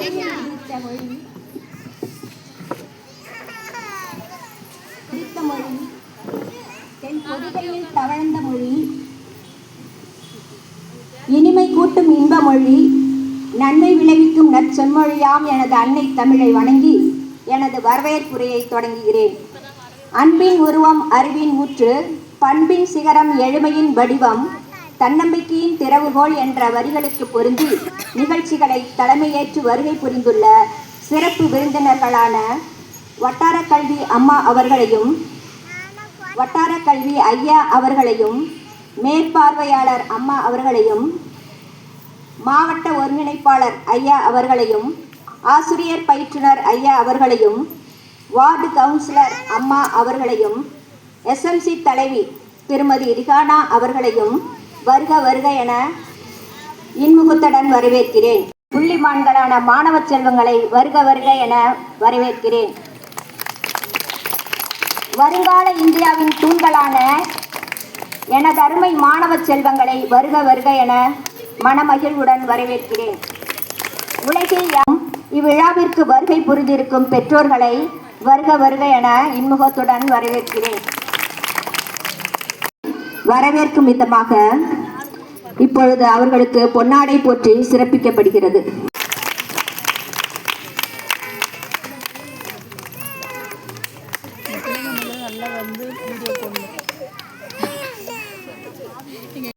பிடித்த மொழி மொழி தென் பொதிகையில் தவழ்ந்த மொழி இனிமை கூட்டும் இன்ப மொழி நன்மை விளைவிக்கும் நற்சொன்மொழியாம் எனது அன்னை தமிழை வணங்கி எனது வரவேற்புரையை தொடங்குகிறேன். அன்பின் உருவம் அறிவின் ஊற்று பண்பின் சிகரம் எழுமையின் வடிவம் தன்னம்பிக்கையின் திறவுகோல் என்ற வரிகளுக்கு பொருந்தி நிகழ்ச்சிகளை தலைமையேற்று வருகை புரிந்துள்ள சிறப்பு விருந்தினர்களான வட்டார கல்வி அம்மா அவர்களையும் வட்டார கல்வி ஐயா அவர்களையும் மேற்பார்வையாளர் அம்மா அவர்களையும் மாவட்ட ஒருங்கிணைப்பாளர் ஐயா அவர்களையும் ஆசிரியர் பயிற்றுனர் ஐயா அவர்களையும் வார்டு கவுன்சிலர் அம்மா அவர்களையும் எஸ்எம்சி தலைவி திருமதி ரிகானா அவர்களையும் வருக வருக என இன்முகத்துடன் வரவேற்கிறேன். புள்ளிமான்களான மாணவ செல்வங்களை வருக வருக என வரவேற்கிறேன். வருங்கால இந்தியாவின் தூண்களான எனது அருமை மாணவ செல்வங்களை வருக வருக என மனமகிழ்வுடன் வரவேற்கிறேன். உலகில் யாம் இவ்விழாவிற்கு வருகை புரிந்திருக்கும் பெற்றோர்களை வருக வருக என இன்முகத்துடன் வரவேற்கிறேன். வரவேற்கும் விதமாக இப்பொழுது அவர்களுக்கு பொன்னாடை போற்றி சிறப்பிக்கப்படுகிறது. வந்து